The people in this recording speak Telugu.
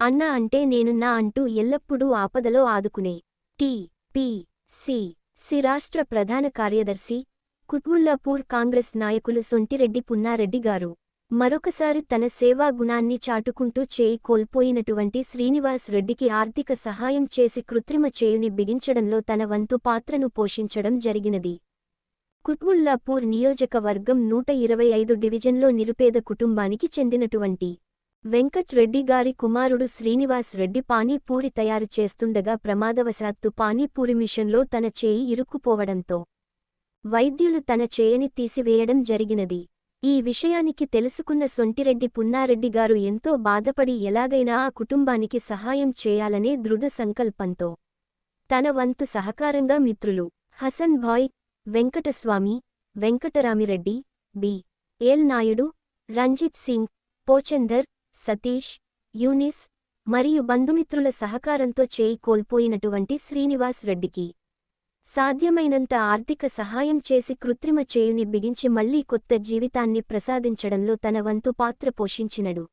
అన్న అంటే నేనున్నా అంటూ ఎల్లప్పుడూ ఆపదలో ఆదుకునే. టి పి సి సి రాష్ట్ర ప్రధాన కార్యదర్శి కుత్బుల్లాపూర్ కాంగ్రెస్ నాయకులు సొంటిరెడ్డి పున్నారెడ్డి గారు. మరొకసారి తన సేవా గుణాన్ని చాటుకుంటూ చేయి కోల్పోయినటువంటి శ్రీనివాస్ రెడ్డికి ఆర్థిక సహాయం చేసి కృత్రిమ చేయుని బిగించడంలో తన వంతు పాత్రను పోషించడం జరిగినది. కుత్బుల్లాపూర్ నియోజకవర్గం నూట ఇరవై ఐదు డివిజన్లో నిరుపేద కుటుంబానికి చెందినటువంటి వెంకట్ రెడ్డి గారి కుమారుడు శ్రీనివాస్ రెడ్డి పానీపూరి తయారు చేస్తుండగా ప్రమాదవశాత్తు పానీపూరి మిషన్లో తన చేయి ఇరుక్కుపోవడంతో వైద్యులు తన చేయని తీసివేయడం జరిగినది. ఈ విషయానికి తెలుసుకున్న సొంటిరెడ్డి పున్నారెడ్డి గారు ఎంతో బాధపడి ఎలాగైనా ఆ కుటుంబానికి సహాయం చేయాలనే దృఢ సంకల్పంతో తన వంతు సహకారంగా మిత్రులు హసన్ భాయ్ వెంకటస్వామి వెంకటరామిరెడ్డి బి. ఏల్ నాయుడు రంజిత్ సింగ్ పోచందర్ సతీష్ యూనిస్ మరియు బంధుమిత్రుల సహకారంతో చేయి కోల్పోయినటువంటి శ్రీనివాస్ రెడ్డికి సాధ్యమైనంత ఆర్థిక సహాయం చేసి కృత్రిమ చేయుని బిగించి మళ్ళీ కొత్త జీవితాన్ని ప్రసాదించడంలో తన వంతు పాత్ర పోషించినడు.